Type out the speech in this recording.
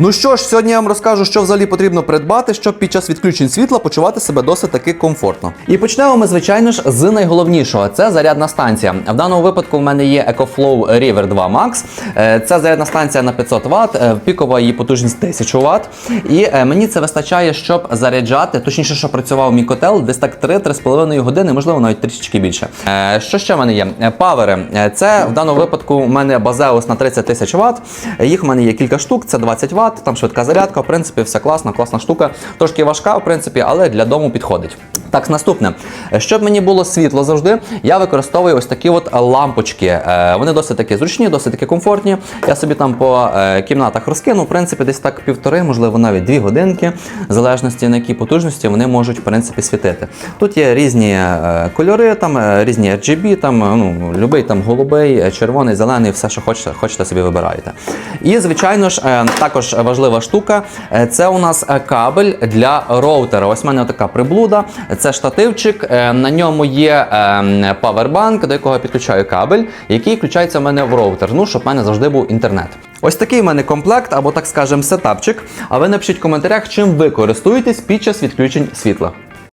Ну що ж, сьогодні я вам розкажу, що взагалі потрібно придбати, щоб під час відключень світла почувати себе досить таки комфортно. І почнемо ми, звичайно ж, з найголовнішого це зарядна станція. В даному випадку в мене є EcoFlow River 2 Max. Це зарядна станція на 500 Вт, е, пікова її потужність 1000 Вт. І е, мені це вистачає, щоб заряджати, точніше, щоб працював мій котел десь так 3-3,5 години, можливо, навіть трішечки більше. Е, Що ще в мене є? Павери. Це в даному випадку у мене Базеус на 30 тисяч Вт. Їх в мене є кілька штук, це 20 Вт, там швидка зарядка. В принципі, все класно, класна штука. Трошки важка, в принципі, але для дому підходить. Так, наступне. Щоб мені було світло завжди, я використовую ось такі от лампочки. Е, Вони досить таки зручні, досить таки комфортні. Я собі там по е, кімнатах розкину, в принципі, десь так півтори, можливо, навіть дві годинки, в залежності на якій потужності вони можуть в принципі світити. Тут є різні е, кольори, там різні RGB, там ну любий там голубий, червоний, зелений, все, що хочете, хочете собі вибираєте. І звичайно ж, також важлива штука. е, Це у нас е, кабель для роутера. Ось в мене така приблуда. Це штативчик. е, На ньому є е, павербанк, до якого я підключаю кабель, який включається в мене в роутер. Ну, щоб в мене завжди був інтернет. Ось такий в мене комплект, або так скажемо, сетапчик. А ви напишіть в коментарях, чим ви користуєтесь під час відключень світла.